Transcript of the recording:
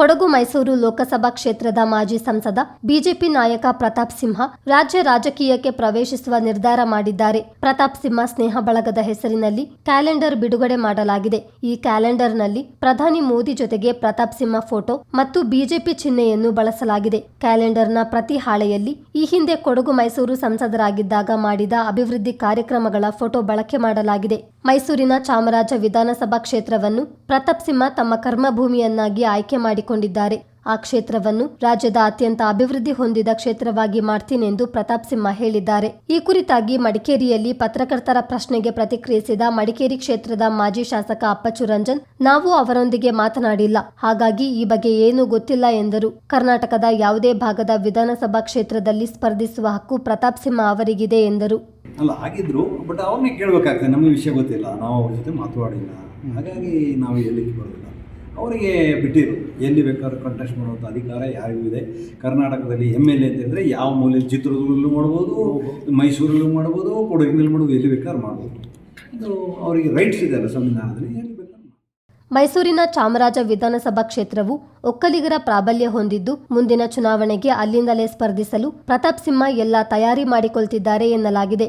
ಕೊಡಗು ಮೈಸೂರು ಲೋಕಸಭಾ ಕ್ಷೇತ್ರದ ಮಾಜಿ ಸಂಸದ ಬಿಜೆಪಿ ನಾಯಕ ಪ್ರತಾಪ್ ಸಿಂಹ ರಾಜ್ಯ ರಾಜಕೀಯಕ್ಕೆ ಪ್ರವೇಶಿಸುವ ನಿರ್ಧಾರ ಮಾಡಿದ್ದಾರೆ. ಪ್ರತಾಪ್ ಸಿಂಹ ಸ್ನೇಹ ಬಳಗದ ಹೆಸರಿನಲ್ಲಿ ಕ್ಯಾಲೆಂಡರ್ ಬಿಡುಗಡೆ ಮಾಡಲಾಗಿದೆ. ಈ ಕ್ಯಾಲೆಂಡರ್ನಲ್ಲಿ ಪ್ರಧಾನಿ ಮೋದಿ ಜೊತೆಗೆ ಪ್ರತಾಪ್ ಸಿಂಹ ಫೋಟೋ ಮತ್ತು ಬಿಜೆಪಿ ಚಿಹ್ನೆಯನ್ನು ಬಳಸಲಾಗಿದೆ. ಕ್ಯಾಲೆಂಡರ್ನ ಪ್ರತಿ ಹಾಳೆಯಲ್ಲಿ ಈ ಹಿಂದೆ ಕೊಡಗು ಮೈಸೂರು ಸಂಸದರಾಗಿದ್ದಾಗ ಮಾಡಿದ ಅಭಿವೃದ್ಧಿ ಕಾರ್ಯಕ್ರಮಗಳ ಫೋಟೋ ಬಳಕೆ ಮಾಡಲಾಗಿದೆ. ಮೈಸೂರಿನ ಚಾಮರಾಜ ವಿಧಾನಸಭಾ ಕ್ಷೇತ್ರವನ್ನು ಪ್ರತಾಪ್ ಸಿಂಹ ತಮ್ಮ ಕರ್ಮಭೂಮಿಯನ್ನಾಗಿ ಆಯ್ಕೆ ಮಾಡಿಕೊಂಡಿದ್ದಾರೆ ಆ ಕ್ಷೇತ್ರವನ್ನು ರಾಜ್ಯದ ಅತ್ಯಂತ ಅಭಿವೃದ್ಧಿ ಹೊಂದಿದ ಕ್ಷೇತ್ರವಾಗಿ ಮಾಡ್ತೀನೆಂದು ಪ್ರತಾಪ್ ಸಿಂಹ ಹೇಳಿದ್ದಾರೆ. ಈ ಕುರಿತಾಗಿ ಮಡಿಕೇರಿಯಲ್ಲಿ ಪತ್ರಕರ್ತರ ಪ್ರಶ್ನೆಗೆ ಪ್ರತಿಕ್ರಿಯಿಸಿದ ಮಡಿಕೇರಿ ಕ್ಷೇತ್ರದ ಮಾಜಿ ಶಾಸಕ ಅಪ್ಪಚ್ಚು ರಂಜನ್ ನಾವು ಅವರೊಂದಿಗೆ ಮಾತನಾಡಿಲ್ಲ. ಹಾಗಾಗಿ ಈ ಬಗ್ಗೆ ಏನೂ ಗೊತ್ತಿಲ್ಲ ಎಂದರು. ಕರ್ನಾಟಕದ ಯಾವುದೇ ಭಾಗದ ವಿಧಾನಸಭಾ ಕ್ಷೇತ್ರದಲ್ಲಿ ಸ್ಪರ್ಧಿಸುವ ಹಕ್ಕು ಪ್ರತಾಪ್ ಸಿಂಹ ಅವರಿಗಿದೆ ಎಂದರು. ಅಲ್ಲ, ಆಗಿದ್ರು ಬಟ್ ಕೇಳಬೇಕಾಗ್ತದೆ. ನಮಗೆ ವಿಷಯ ಗೊತ್ತಿಲ್ಲ. ನಾವು ಅವ್ರ ಜೊತೆ ಹಾಗಾಗಿ ನಾವು ಹೇಳಲಿಕ್ಕೆ ಬರೋದಿಲ್ಲ ಅವರಿಗೆ ಬಿಟ್ಟಿರು. ಎಲ್ಲಿ ಬೇಕಾದ್ರೂ ಕಂಟೆಸ್ಟ್ ಮಾಡುವಂಥ ಅಧಿಕಾರ ಯಾರಿಗೂ ಇದೆ. ಕರ್ನಾಟಕದಲ್ಲಿ ಎಂ ಎಲ್ ಎ ಅಂತಂದರೆ ಯಾವ ಮೂಲೆ ಚಿತ್ರದುರ್ಗದಲ್ಲೂ ಮಾಡ್ಬೋದು, ಮೈಸೂರಲ್ಲೂ ಮಾಡ್ಬೋದು, ಕೊಡಗಿನಲ್ಲಿ ಮಾಡ್ಬೋದು, ಎಲ್ಲಿ ಬೇಕಾದ್ರೂ ಮಾಡ್ಬೋದು. ಇದು ಅವರಿಗೆ ರೈಟ್ಸ್ ಇದೆ ಅಲ್ಲ ಸಂವಿಧಾನದಲ್ಲಿ. ಮೈಸೂರಿನ ಚಾಮರಾಜ ವಿಧಾನಸಭಾ ಕ್ಷೇತ್ರವು ಒಕ್ಕಲಿಗರ ಪ್ರಾಬಲ್ಯ ಹೊಂದಿದ್ದು, ಮುಂದಿನ ಚುನಾವಣೆಗೆ ಅಲ್ಲಿಂದಲೇ ಸ್ಪರ್ಧಿಸಲು ಪ್ರತಾಪ್ ಸಿಂಹ ಎಲ್ಲ ತಯಾರಿ ಮಾಡಿಕೊಳ್ತಿದ್ದಾರೆ ಎನ್ನಲಾಗಿದೆ.